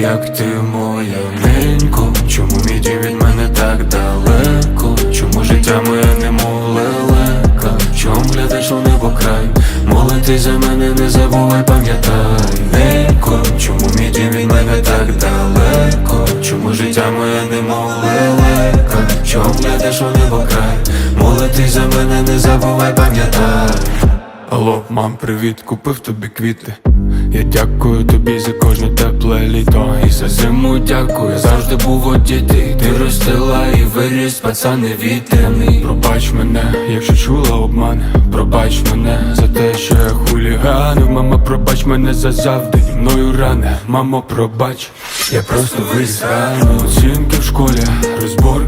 як ти моя ненько Чому мій дім від мене так далеко? Чому життя моє немов лелека? Чом глядиш у небо край? Молитись за мене не забувай, пам'ятай Ненько, чому мій дім від мене так далеко? Чому життя моє немов лелека? Чом глядиш у небо край? Молитись за мене не забувай, пам'ятай Алло, мам, привіт, купив тобі квіти. Я дякую тобі за кожне тепле літо. І за зиму дякую, завжди був у діти. Ти ростила і виріс, пацан невітряний Пробач мене, якщо чула обман. Пробач мене за те, що я хуліганив Мама, пробач мене за завдані мною рани Мамо, пробач, я просто виріс рано. Оцінки в школі, розборки